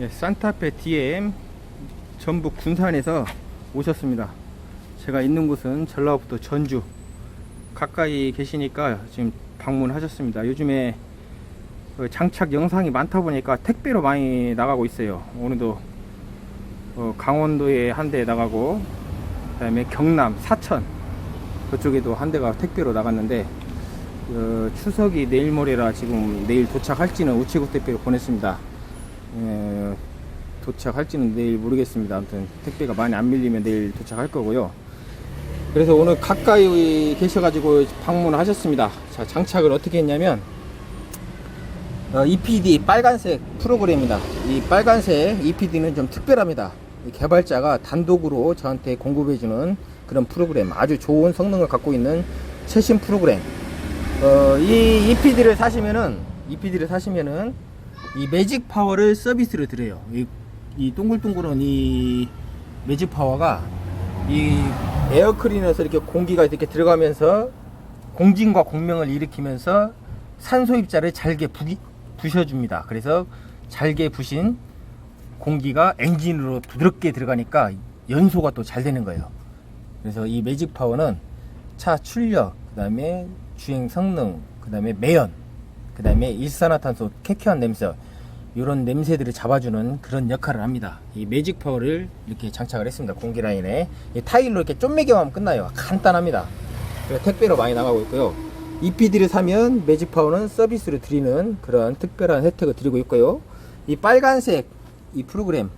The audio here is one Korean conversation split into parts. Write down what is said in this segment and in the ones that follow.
예, 산타페 DM 전북 군산에서 오셨습니다. 제가 있는 곳은 전라북도 전주 가까이 계시니까 지금 방문하셨습니다. 요즘에 그 장착 영상이 많다 보니까 택배로 많이 나가고 있어요. 오늘도 어, 강원도에 한 대 나가고 그다음에 경남 사천 그쪽에도 한 대가 택배로 나갔는데 어, 추석이 내일 모레라 지금 내일 도착할지는 우체국 택배로 보냈습니다. 에, 도착할지는 내일 모르겠습니다. 아무튼 택배가 많이 안 밀리면 내일 도착할 거고요. 그래서 오늘 가까이 계셔가지고 방문하셨습니다. 자, 장착을 어떻게 했냐면 어, EPD 빨간색 프로그램입니다. 이 빨간색 EPD는 좀 특별합니다. 이 개발자가 단독으로 저한테 공급해주는 그런 프로그램, 아주 좋은 성능을 갖고 있는 최신 프로그램. 어, 이 EPD를 사시면은 EPD를 사시면은 이 매직 파워를 서비스로 드려요. 이, 이 동글동글한 이 매직 파워가 이 에어 클리너에서 이렇게 공기가 이렇게 들어가면서 공진과 공명을 일으키면서 산소 입자를 잘게 부, 부셔줍니다. 그래서 잘게 부신 공기가 엔진으로 부드럽게 들어가니까 연소가 또 잘 되는 거예요. 그래서 이 매직 파워는 차 출력, 그 다음에 주행 성능, 그 다음에 매연, 그 다음에 일산화탄소 쾌쾌한 냄새, 이런 냄새들을 잡아주는 그런 역할을 합니다. 이 매직 파워를 이렇게 장착을 했습니다. 공기 라인에. 이 타일로 이렇게 쪼매기만 하면 끝나요. 간단합니다. 택배로 많이 나가고 있고요. EPD를 사면 매직 파워는 서비스로 드리는 그런 특별한 혜택을 드리고 있고요. 이 빨간색 이 프로그램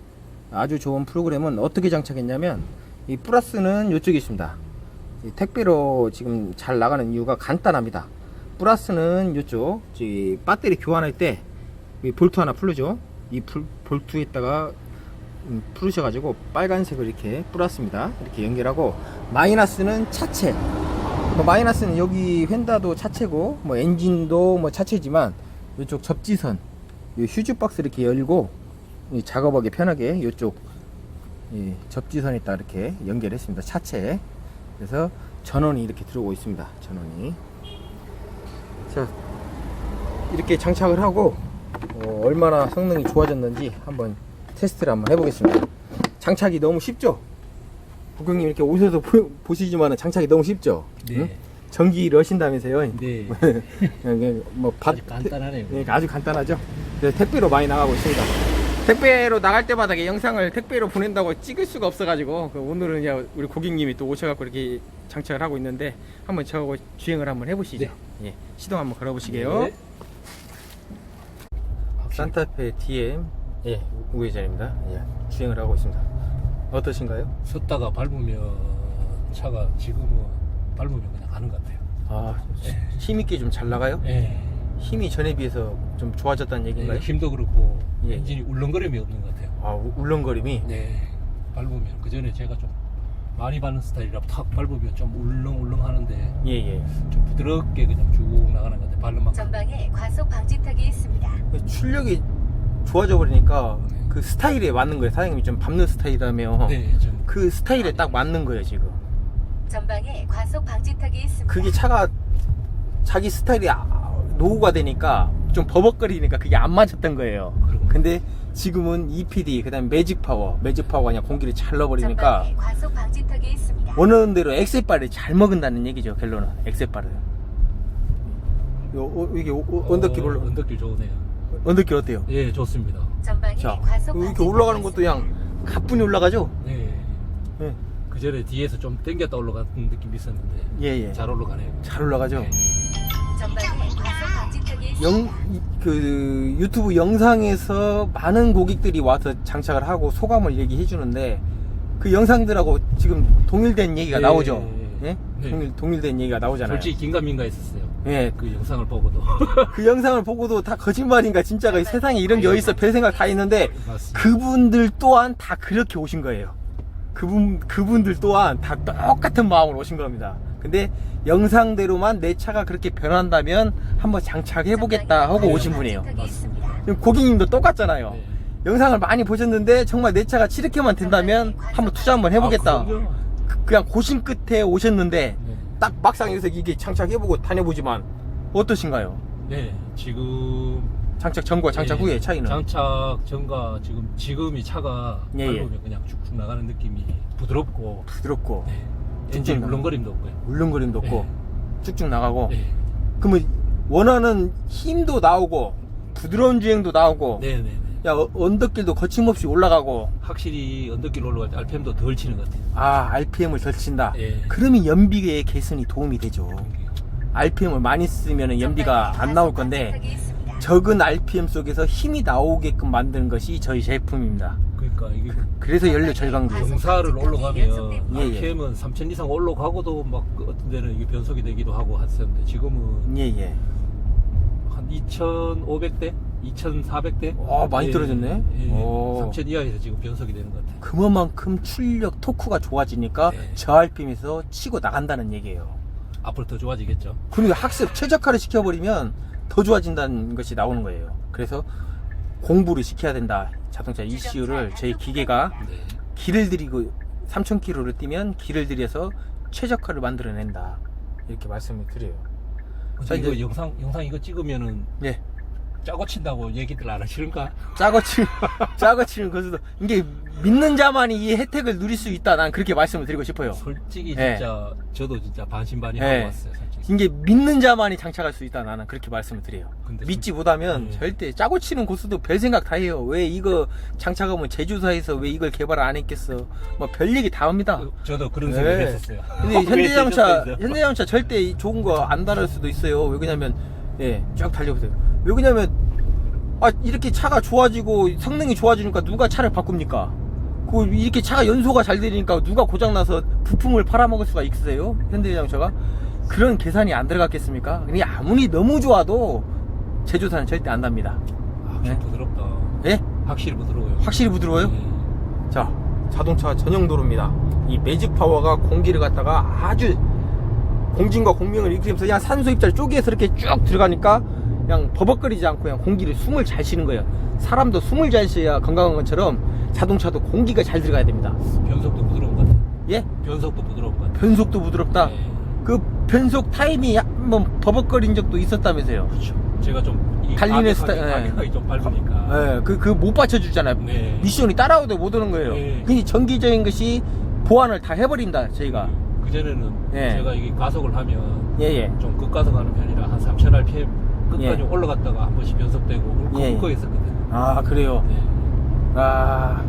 아주 좋은 프로그램은 어떻게 장착했냐면 이 플러스는 이쪽에 있습니다. 이 택배로 지금 잘 나가는 이유가 간단합니다. 플러스는 이쪽 이 배터리 교환할 때이 볼트 하나 풀르죠. 이 풀- 볼트에다가 음, 풀으셔가지고 빨간색을 이렇게 뿌렸습니다. 이렇게 연결하고 마이너스는 차체. 뭐 마이너스는 여기 휀다도 차체고 뭐 엔진도 뭐 차체지만 이쪽 접지선 이 휴즈 박스 이렇게 열고 이 작업하기 편하게 이쪽 이 접지선에다 이렇게 연결했습니다. 차체. 그래서 전원이 이렇게 들어오고 있습니다. 전원이. 자 이렇게 장착을 하고 어, 얼마나 성능이 좋아졌는지 한번 테스트를 한번 해보겠습니다. 장착이 너무 쉽죠? 국경님 이렇게 오셔서 보, 시지만 장착이 너무 쉽죠? 네. 응? 전기를 하신다면서요? 네. 그냥 뭐 밭, 아주 간단하네요. 네, 아주 간단하죠. 그래서 택배로 많이 나가고 있습니다. 택배로 나갈 때마다 영상을 택배로 보낸다고 찍을 수가 없어가지고 그 오늘은 이제 우리 고객님이 또 오셔갖고 이렇게 장착을 하고 있는데 한번 저하고 주행을 한번 해보시죠. 예, 시동 한번 걸어보시게요. 네. 산타페 DM 예 우회전입니다. 예, 주행을 하고 있습니다. 어떠신가요? 섰다가 밟으면 차가 지금은 밟으면 그냥 가는 것 같아요. 아 힘있게 좀 잘 나가요? 예. 힘이 전에 비해서 좀 좋아졌다는 얘기인가요? 예, 힘도 그렇고 예. 엔진이 울렁거림이 없는 것 같아요. 아 우- 울렁거림이 네. 밟으면 그 전에 제가 좀 많이 밟는 스타일이라 탁 밟으면 좀 울렁울렁 하는데 예예. 좀 부드럽게 그냥 쭉 나가는 것 같아요. 밟는 만큼. 전방에 과속 방지턱이 있습니다. 출력이 좋아져 버리니까 네. 그 스타일에 맞는 거예요. 사장님이 좀 밟는 스타일이라며 네, 좀 그 스타일에 딱 맞는 거예요 지금. 전방에 과속 방지턱이 있습니다. 그게 차가 자기 스타일이 아- 노후가 되니까 좀 버벅거리니까 그게 안 맞았던 거예요. 근데 지금은 EPD 그다음 매직 파워, 매직 파워가 그냥 공기를 잘 넣어버리니까 과속 방지턱이 있습니다. 원하는 대로 엑셀바를 잘 먹은다는 얘기죠. 결론은 엑셀바를. 요 어, 이게 오- 오- 언덕길 올라 어, 언덕길 좋으네요. 언덕길 어때요? 예, 좋습니다. 전방에 자 과속 이렇게 방지턱이 올라가는 것도 있습니다. 그냥 가뿐히 올라가죠. 네. 예. 그 전에 뒤에서 좀 당겼다 올라가는 느낌이 있었는데 예, 예. 잘 올라가네요. 잘 올라가죠. 전방에 영, 이- 그 유튜브 영상에서 많은 고객들이 와서 장착을 하고 소감을 얘기해 주는데 그 영상들하고 지금 동일된 얘기가 네. 나오죠. 예? 네. 동일, 동일된 얘기가 나오잖아요. 솔직히 긴가민가 했었어요. 예. 그 영상을 보고도. 그 영상을 보고도 다 거짓말인가 진짜가 이 세상에 이런 게 어딨어 별 생각 다 있는데 맞습니다. 그분들 또한 다 그렇게 오신 거예요. 그분 그분들 또한 다 똑같은 마음으로 오신 겁니다. 근데 영상대로만 내 차가 그렇게 변한다면 한번 장착해 보겠다 하고 오신 분이에요. 지금 고객님도 똑같잖아요. 네. 영상을 많이 보셨는데 정말 내 차가 이렇게만 된다면 한번 투자 한번 해보겠다. 아. 그- 그냥 고심 끝에 오셨는데 네. 딱 막상 여기서 이게 장착해보고 다녀보지만 어떠신가요? 네, 지금 장착 전과 장착 예, 후의 차이는 장착 전과 지금 지금이 차가 예, 예. 밟으면 그냥 쭉쭉 나가는 느낌이 부드럽고 부드럽고 네. 엔진 나가- 울렁거림도 없고요. 울렁거림도 없고 쭉쭉 나가고 네. 그러면 원하는 힘도 나오고 부드러운 주행도 나오고 네, 네, 네. 야 어- 언덕길도 거침없이 올라가고 확실히 언덕길 올라갈 때 RPM도 덜 치는 것 같아요. 아 RPM을 덜 친다 예. 그러면 연비의 개선이 도움이 되죠 RPM을 많이 쓰면 연비가 안 나올 건데. 적은 RPM 속에서 힘이 나오게끔 만드는 것이 저희 제품입니다 그러니까 이게 그래서 연료 절감도 경사를 올라가면 예, 예. RPM은 3000 이상 올라가고도 막 어떤 데는 이게 변속이 되기도 하고 했었는데 지금은 예예 한 2500대, 2400대. 어, 많이 떨어졌네. 오. 3000 이하에서 지금 변속이 되는 것 같아요. 그만큼 출력 토크가 좋아지니까 네. 저 RPM에서 치고 나간다는 얘기예요 앞으로 더 좋아지겠죠. 그러니까 학습 최적화를 시켜버리면 더 좋아진다는 것이 나오는 거예요. 그래서 공부를 시켜야 된다. 자동차 ECU를 저희 기계가 네. 길을 들이고 3,000km를 뛰면 길을 들여서 최적화를 만들어낸다. 이렇게 말씀을 드려요. 자, 이거 이제- 영상 영상 이거 찍으면은 예. 짜고 친다고 얘기들 안 하시는가? 짜고 치는, 짜고 치는 것도 이게 믿는 자만이 이 혜택을 누릴 수 있다. 난 그렇게 말씀을 드리고 싶어요. 솔직히 네. 진짜 저도 진짜 반신반의 네. 하고 왔어요. 솔직히. 이게 믿는 자만이 장착할 수 있다. 나는 그렇게 말씀을 드려요. 근데 믿지 못하면 네. 절대 짜고 치는 고수도 별 생각 다 해요. 왜 이거 장착하면 제조사에서 왜 이걸 개발 안 했겠어? 뭐 별 얘기 다 합니다. 그- 저도 그런 네. 생각 했었어요. 근데 왜 현대자동차? 현대자동차 절대 좋은 거안 달을 수도 있어요. 왜 그러냐면 예쭉 달려보세요. 왜 그러냐면 아 이렇게 차가 좋아지고 성능이 좋아지니까 누가 차를 바꿉니까? 그 이렇게 차가 연소가 잘 되니까 누가 고장 나서 부품을 팔아먹을 수가 있으세요? 현대자동차가 그런 계산이 안 들어갔겠습니까? 그냥 아무리 너무 좋아도 제조사는 절대 안 답니다. 아, 확실히 네. 부드럽다. 예? 확실히 부드러워요. 확실히 부드러워요? 네. 자, 자동차 전용 도로입니다. 이 매직 파워가 공기를 갖다가 아주 공진과 공명을 일으키면서 그냥 산소 입자를 쪼개서 이렇게 쭉 들어가니까 그냥 버벅거리지 않고 그냥 공기를 숨을 잘 쉬는 거예요. 사람도 숨을 잘 쉬어야 건강한 것처럼 자동차도 공기가 잘 들어가야 됩니다. 변속도 부드러운 것 같아요. 예? 변속도 부드러운 것 같아요. 변속도 부드럽다. 네. 그 변속 타임이 한번 버벅거린 적도 있었다면서요. 그렇죠. 제가 좀이 달리는 스타일, 예. 가격하기 좀 밟으니까. 예, 그, 그못 받쳐주잖아요. 네. 미션이 따라오도 못 오는 거예요. 네. 근데 정기적인 것이 보완을 다 해버립니다, 저희가. 그 전에는 예. 제가 이게 가속을 하면 예, 예. 좀 급가속하는 편이라 한 3000 rpm 끝까지 예. 올라갔다가 한 번씩 변속되고 예, 예. 울컥울컥 했었거든요. 아, 그래요. 네. 아,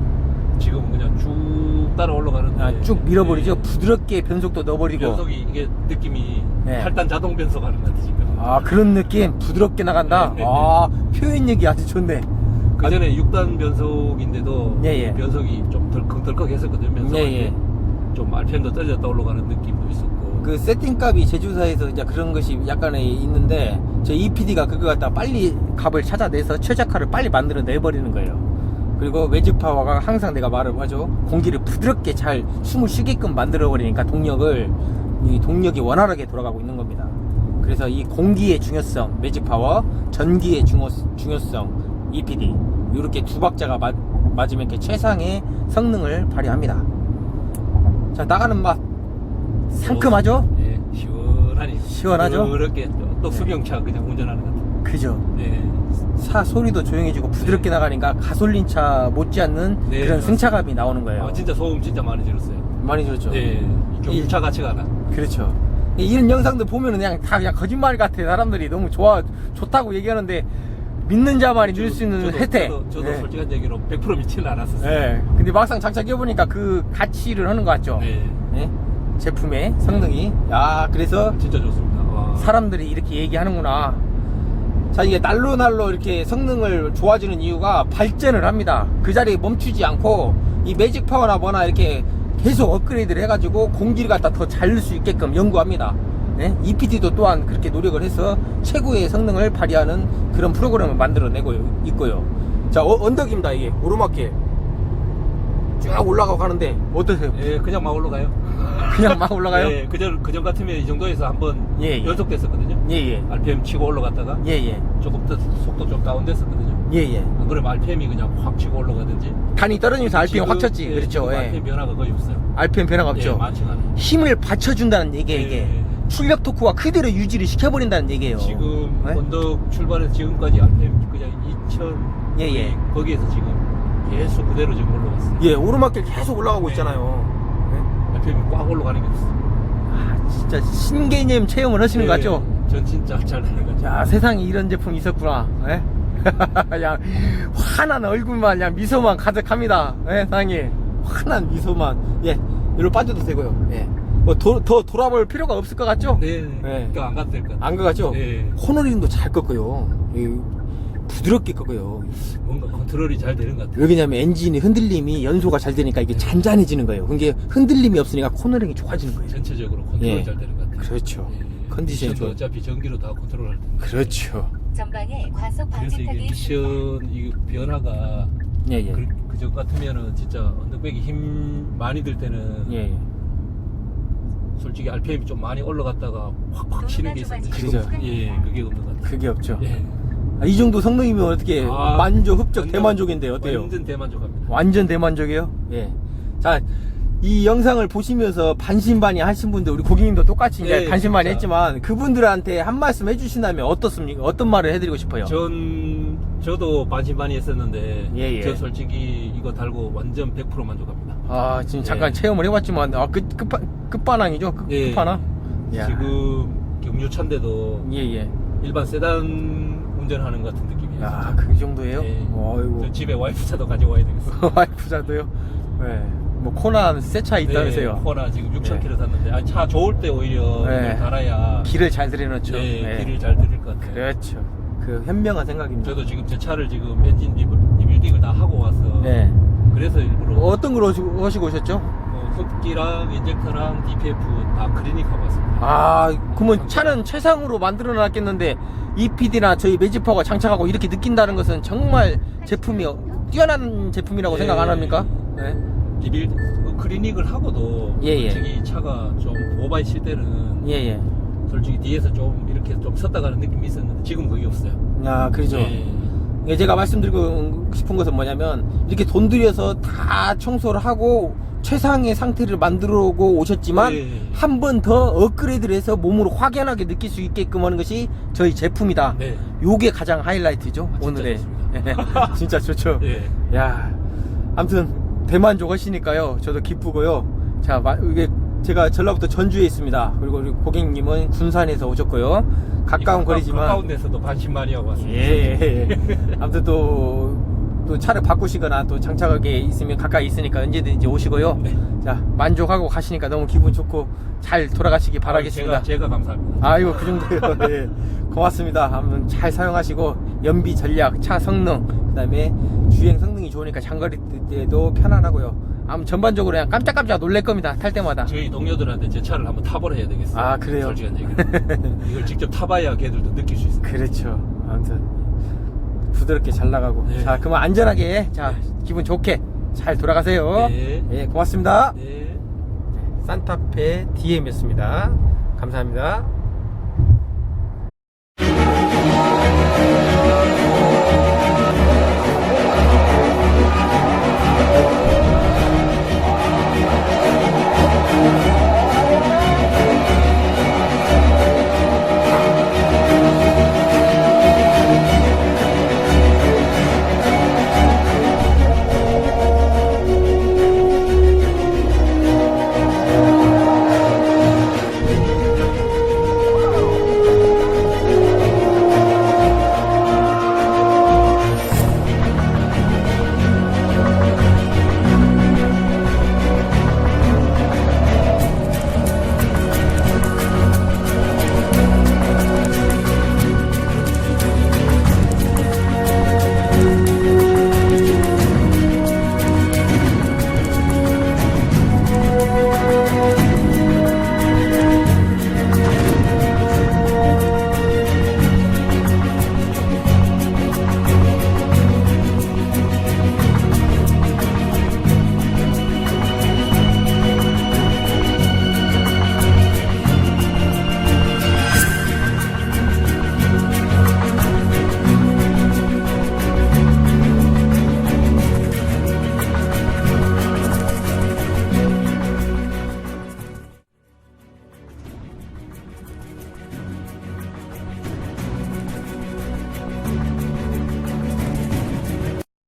지금은 그냥 쭉 따라 올라가는데 아, 쭉 밀어버리죠. 네. 부드럽게 변속도 넣어버리고. 변속이 이게 느낌이 네. 8단 자동 변속하는 것 같아 지금. 아, 그런 느낌. 부드럽게 나간다. 네, 네, 아, 표현력이 아주 좋네. 그 전에 6단 변속인데도 예, 예. 변속이 좀 덜컥덜컥 했었거든요. 변속 예, 예. 좀 RPM도 떨어졌다 올라가는 느낌도 있었고. 그 세팅값이 제조사에서 이제 그런 것이 약간의 있는데, 저 EPD가 그거 갖다 빨리 값을 찾아내서 최적화를 빨리 만들어 내버리는 거예요. 그리고 매직 파워가 항상 내가 말을 하죠. 공기를 부드럽게 잘 숨을 쉬게끔 만들어 버리니까 동력을, 이 동력이 원활하게 돌아가고 있는 겁니다. 그래서 이 공기의 중요성, 매직 파워, 전기의 중요, 중요성, EPD. 이렇게 두 박자가 맞, 맞으면 이렇게 최상의 성능을 발휘합니다. 자, 나가는 맛. 상큼하죠? 예, 시원하니. 시원하죠? 그렇게 또, 또 수경차 그냥 운전하는 것 같아요. 그죠? 네. 차 소리도 조용해지고 부드럽게 나가니까 가솔린 차 못지않는 네, 그런 맞습니다. 승차감이 나오는 거예요. 아, 진짜 소음 진짜 많이 질었어요. 많이 들었죠? 네. 주차 가치가 나. 그렇죠. 이- 이런 영상들 보면은 그냥 다 그냥 거짓말 같아. 사람들이 너무 좋아, 좋다고 얘기하는데 믿는 자만이 누릴 수 있는 저도, 혜택. 저도, 저도 네. 솔직한 얘기로 100% 믿지는 않았었어요. 네. 근데 막상 장착해 보니까 그 가치를 하는 것 같죠? 네. 네. 제품의 성능이. 야, 그래서 진짜 좋습니다. 와. 사람들이 이렇게 얘기하는구나. 자, 이게 날로 날로 이렇게 성능을 좋아지는 이유가 발전을 합니다. 그 자리에 멈추지 않고 이 매직 파워나 뭐나 이렇게 계속 업그레이드를 해가지고 공기를 갖다 더 잘 넣을 수 있게끔 연구합니다. 네? EPD도 또한 그렇게 노력을 해서 최고의 성능을 발휘하는 그런 프로그램을 만들어내고 있고요. 자, 어- 언덕입니다, 이게. 오르막길. 쭉 올라가고 가는데, 어떠세요? 예, 그냥 막 올라가요. 그냥 막 올라가요? 예, 그전 그전 같으면 이 정도에서 한번 예, 예. 연속됐었거든요. 예, 예. RPM 치고 올라갔다가 예, 예. 조금 더 속도 좀 다운됐었거든요. 예, 예. 안 그러면 RPM이 그냥 확 치고 올라가든지. 단이 떨어지면서 RPM 확 쳤지. 예, 그렇죠. 지금 예. RPM 변화가 거의 없어요. RPM 변화가 없죠. 예, 많지가 않아요. 힘을 받쳐준다는 얘기야, 이게. 예. 출력 토크와 그대로 유지를 시켜버린다는 얘기예요. 지금 네? 언덕 출발해서 지금까지 RPM 그냥 2000 예, 예. 거기에서 지금 계속 그대로 지금 올라갔어요. 예, 오르막길 계속 올라가고 네. 있잖아요. 네. RPM이 꽉 올라가는 게 없어. 아, 진짜 신개념 체험을 하시는 것 같죠? 전 진짜 잘 나는 거죠. 야, 세상에 이런 제품이 있었구나. 예? 그냥 환한 얼굴만, 그냥 미소만 가득합니다. 예, 사장님. 환한 미소만. 예, 이리로 빠져도 되고요. 예. 뭐, 도, 더 돌아볼 필요가 없을 것 같죠? 네, 네. 그러니까 안 가도 될 것 같아요. 안 가죠? 네. 코너링도 잘 꺾어요. 이, 부드럽게 꺾어요. 뭔가 컨트롤이 잘 되는 것 같아요. 왜냐면 엔진이 흔들림이 연소가 잘 되니까 이게 잔잔해지는 거예요. 그게 흔들림이 없으니까 코너링이 좋아지는 거예요. 전체적으로 컨트롤이 예. 잘 되는 것 같아요. 그렇죠. 예. 컨디션이 미션도 좋아. 어차피 전기로 다 컨트롤할 텐데. 그렇죠. 전방에 과속 그래서 이게 방지턱이 있습니다. 미션 이 변화가 예, 예. 그, 전 같으면은 진짜 언덕백이 힘 많이 들 때는 예, 예. 솔직히 RPM이 좀 많이 올라갔다가 확확 치는 게 있었는데 지금 그죠. 예 그게 없는 것 같아요. 그게 없죠. 예. 아, 이 정도 성능이면 어떻게 아, 만족, 흡족, 완전- 대만족인데 어때요? 완전 대만족합니다. 완전 대만족이에요. 예. 자, 이 영상을 보시면서 반신반의 하신 분들 우리 고객님도 똑같이 이제 예, 반신반의 진짜. 했지만 그분들한테 한 말씀 해주신다면 어떻습니까? 어떤 말을 해드리고 싶어요? 전 저도 반신반의 했었는데 예, 예. 저 솔직히 이거 달고 완전 100% 만족합니다. 아 지금 잠깐 예. 체험을 해봤지만 아, 끝, 끝판, 끝판왕이죠? 끝, 예. 야. 지금 경유차인데도 예 예. 일반 세단 운전하는 것 같은 느낌이에요. 야, 그 정도예요? 예. 어이구. 저 집에 와이프 차도 가지고 와야 되겠어. 와이프자도요? 네. 뭐 코난 새차 있다면서요? 네, 코나 지금 6천 네. 킬로 샀는데 아, 차 좋을 때 오히려 네. 이걸 달아야 길을 잘 들여놓죠. 네, 네. 길을 잘 들을 것 같아요. 그렇죠. 그 현명한 생각입니다. 저도 지금 제 차를 지금 엔진 리빌, 리빌딩을 다 하고 와서 네. 그래서 일부러 어떤 걸 하시고, 하시고 오셨죠? 뭐 흡기랑 인젝터랑 DPF 다 클리닉 하고 왔습니다. 아, 그러면 차는 최상으로 만들어 놨겠는데 EPD나 저희 매지퍼가 장착하고 이렇게 느낀다는 것은 정말 제품이 뛰어난 제품이라고 예. 생각 안 합니까? 네. 리빌 그 클리닉을 하고도 예, 예. 솔직히 차가 좀 오바이 칠 때는 예, 예. 솔직히 뒤에서 좀 이렇게 좀 섰다 가는 느낌이 있었는데 지금 그게 없어요. 아, 그러죠. 예. 예, 제가 말씀드리고 싶은 것은 뭐냐면 이렇게 돈 들여서 다 청소를 하고 최상의 상태를 만들어 오고 오셨지만 예. 한 번 더 업그레이드를 해서 몸으로 확연하게 느낄 수 있게끔 하는 것이 저희 제품이다. 네. 요게 가장 하이라이트죠. 아, 진짜 오늘의. 좋습니다. 진짜 좋죠. 예. 야, 아무튼 대만족 하시니까요. 저도 기쁘고요. 자, 마- 이게 제가 전라북도 전주에 있습니다. 그리고 우리 고객님은 군산에서 오셨고요. 가까운 이 거리지만 가까운 데서도 반신반의 하고 왔습니다. 예, 예. 예. 아무튼 또, 또 차를 바꾸시거나 또 장착하게 있으면 가까이 있으니까 언제든지 오시고요. 네. 자, 만족하고 가시니까 너무 기분 좋고 잘 돌아가시기 바라겠습니다. 제가, 제가 감사합니다. 아이고, 그 정도요. 예. 고맙습니다. 아무튼 잘 사용하시고, 연비 전략, 차 성능, 그 다음에 주행 성능이 좋으니까 장거리 때도 편안하고요. 아무 전반적으로 그냥 깜짝깜짝 놀랄 겁니다. 탈 때마다. 저희 동료들한테 제 차를 한번 타보라 해야 되겠어요. 아, 그래요? 솔직한 얘기로. 이걸 직접 타봐야 걔들도 느낄 수 있어요. 그렇죠. 아무튼 부드럽게 잘 나가고. 네. 자, 그러면 안전하게, 자, 기분 좋게 잘 돌아가세요. 네. 예, 고맙습니다. 네. 산타페 DM이었습니다. 감사합니다.